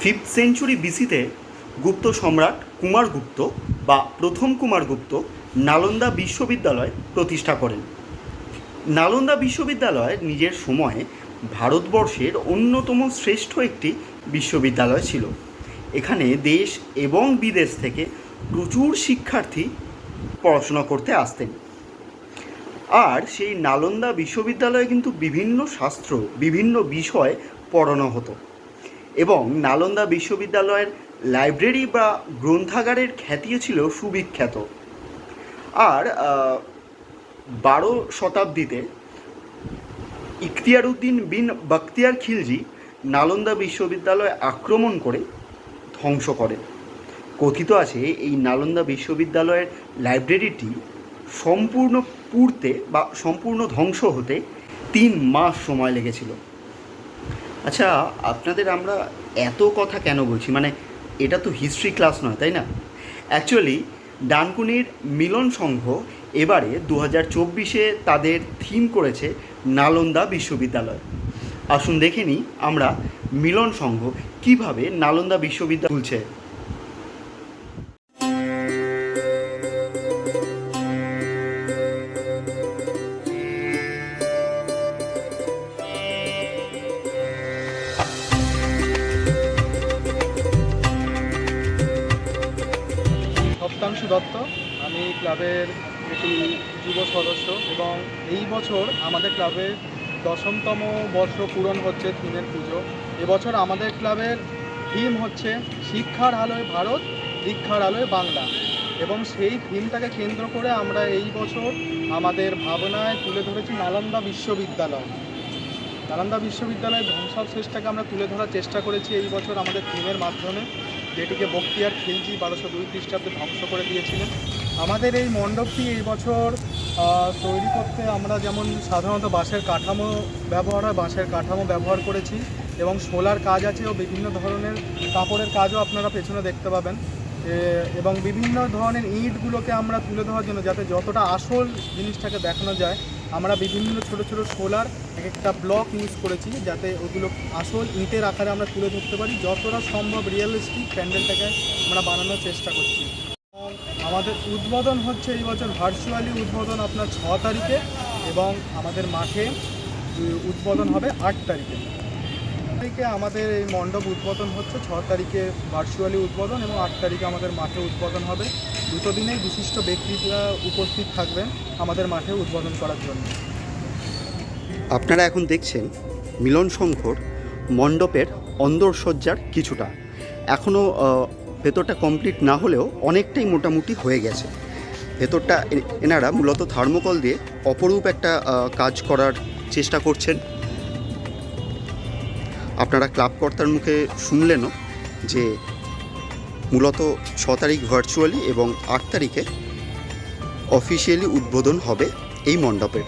Fifth century বিসিতে গুপ্ত সম্রাট কুমারগুপ্ত বা প্রথম কুমারগুপ্ত নালন্দা বিশ্ববিদ্যালয় প্রতিষ্ঠা করেন। নালন্দা বিশ্ববিদ্যালয় নিজের সময়ে ভারতবর্ষের অন্যতম শ্রেষ্ঠ একটি বিশ্ববিদ্যালয় ছিল। এখানে দেশ এবং বিদেশ থেকে প্রচুর শিক্ষার্থী পড়াশোনা করতে আসতেন। আর সেই নালন্দা বিশ্ববিদ্যালয়ে কিন্তু বিভিন্ন শাস্ত্র, বিভিন্ন বিষয় পড়ানো হতো। এবং নালন্দা বিশ্ববিদ্যালয়ের লাইব্রেরি বা গ্রন্থাগারের খ্যাতিও ছিল সুবিখ্যাত। আর বারো শতাব্দীতে ইখতিয়ার উদ্দিন বিন বখতিয়ার খিলজি নালন্দা বিশ্ববিদ্যালয় আক্রমণ করে ধ্বংস করে। কথিত আছে এই নালন্দা বিশ্ববিদ্যালয়ের লাইব্রেরিটি সম্পূর্ণ পুড়তে বা সম্পূর্ণ ধ্বংস হতে তিন মাস সময় লেগেছিল। আচ্ছা আপনাদের আমরা এত কথা কেন বলছি? মানে এটা তো হিস্ট্রি ক্লাস নয়, তাই না? অ্যাকচুয়ালি ডানকুনির মিলন সংঘ এবারে দু হাজার চব্বিশে তাদের থিম করেছে নালন্দা বিশ্ববিদ্যালয়। আসুন দেখে নিই আমরা মিলন সংঘ কীভাবে নালন্দা বিশ্ববিদ্যালয় তুলছে সপ্তাংশু দত্ত। আমি ক্লাবের একটি যুব সদস্য এবং এই বছর আমাদের ক্লাবের দশমতম বর্ষ পূরণ হচ্ছে থিমের পুজো। এবছর আমাদের ক্লাবের থিম হচ্ছে শিক্ষার আলোয় ভারত, দীক্ষার আলোয় বাংলা। এবং সেই থিমটাকে কেন্দ্র করে আমরা এই বছর আমাদের ভাবনায় তুলে ধরেছি নালন্দা বিশ্ববিদ্যালয়। নালন্দা বিশ্ববিদ্যালয়ের ধ্বংসাবশেষটাকে আমরা তুলে ধরার চেষ্টা করেছি এই বছর আমাদের থিমের মাধ্যমে। যেটিকে বক্তিয়ার খিলজি বারোশো দুই খ্রিস্টাব্দে ধ্বংস করে দিয়েছিলেন। আমাদের এই মণ্ডপটি এই বছর তৈরি করতে আমরা যেমন সাধারণত বাঁশের কাঠামো ব্যবহার হয়, বাঁশের কাঠামো ব্যবহার করেছি এবং শোলার কাজ আছে ও বিভিন্ন ধরনের কাপড়ের কাজও আপনারা পেছনে দেখতে পাবেন। এবং বিভিন্ন ধরনের ইঁটগুলোকে আমরা তুলে ধরার জন্য যাতে যতটা আসল জিনিসটাকে দেখানো যায়, আমরা বিভিন্ন ছোট ছোট সোলার এক একটা ব্লক ইউজ করেছি যাতে ওগুলো আসল ইঁটের আকারে আমরা তুলে ধরতে পারি, যতটা সম্ভব রিয়েলিস্টিক প্যান্ডেলটাকে আমরা বানানোর চেষ্টা করছি। আমাদের উদ্বোধন হচ্ছে এই বছর ভার্চুয়ালি উদ্বোধন আপনার ছ তারিখে এবং আমাদের মাঠে, উদ্বোধন হবে আট তারিখে। তারিখে আমাদের এই মণ্ডপ উদ্বোধন হচ্ছে। ছ তারিখে ভার্চুয়ালি উদ্বোধন এবং আট তারিখে আমাদের মাঠে উদ্বোধন হবে। দুটো দিনেই বিশিষ্ট ব্যক্তিরা উপস্থিত থাকবেন আমাদের মাঠে উদ্বোধন করার জন্য। আপনারা এখন দেখছেন মিলন সংঘর মণ্ডপের অন্দরসজ্জার কিছুটা। এখনও ভেতরটা কমপ্লিট না হলেও অনেকটাই মোটামুটি হয়ে গেছে। ভেতরটা এনারা মূলত থার্মোকল দিয়ে অপরূপ একটা কাজ করার চেষ্টা করছেন। আপনারা ক্লাবকর্তার মুখে শুনলেনও যে মূলত ছ তারিখ ভার্চুয়ালি এবং আট তারিখে অফিসিয়ালি উদ্বোধন হবে এই মণ্ডপের।